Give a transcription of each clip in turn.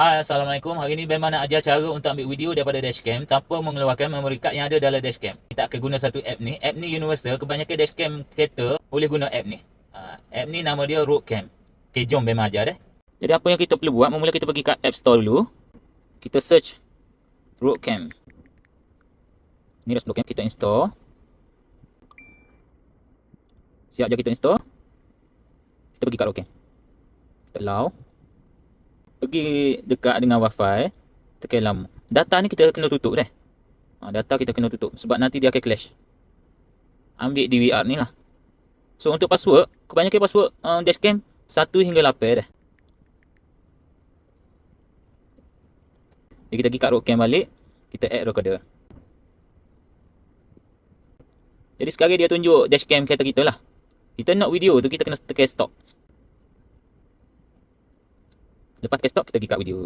Hai Assalamualaikum. Hari ini Ben nak ajar cara untuk ambil video daripada dashcam Tanpa mengeluarkan memory card yang ada dalam dashcam. Kita akan guna satu app ni. App ni universal. Kebanyakan dashcam kereta boleh guna app ni. Ha, App ni nama dia Roadcam. Okay jom Ben ajar deh Jadi apa yang kita perlu buat? Mula kita pergi kat App Store dulu. Kita search Roadcam. Ni dah Roadcam kita install. Siap je kita install. Kita pergi kat Roadcam. Kita allow pergi dekat dengan wifi tekan lama. Data ni kita kena tutup deh. Ha, data kita kena tutup sebab nanti dia akan clash. Ambil DVR ni lah. So untuk password kebanyakan password uh, dashcam 1 hingga 8 dah jadi kita pergi kat roadcam balik kita add recorder. Jadi sekarang dia tunjuk dashcam kereta kita lah. Kita nak video tu kita kena tekan stop Lepas tekan stop, kita pergi kat video.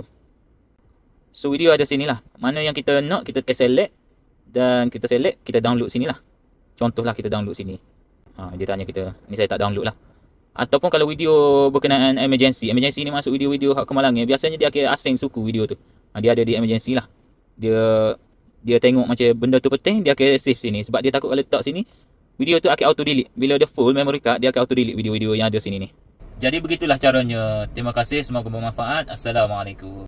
So, video ada sini lah. Mana yang kita nak, kita tekan select. Dan kita select, kita download sini lah. Contohlah kita download sini. Ha, dia tanya kita, ni saya tak download lah. Ataupun kalau video berkenaan emergency. Emergency ni masuk video-video hak kemalang ya. Biasanya dia asing suku video tu. Ha, dia ada di emergency lah. Dia dia tengok macam benda tu penting, dia akan save sini. Sebab dia takut kalau letak sini, video tu akan auto delete. Bila dia full memory card, dia akan auto delete video-video yang ada sini ni. Jadi begitulah caranya. Terima kasih. Semoga bermanfaat. Assalamualaikum.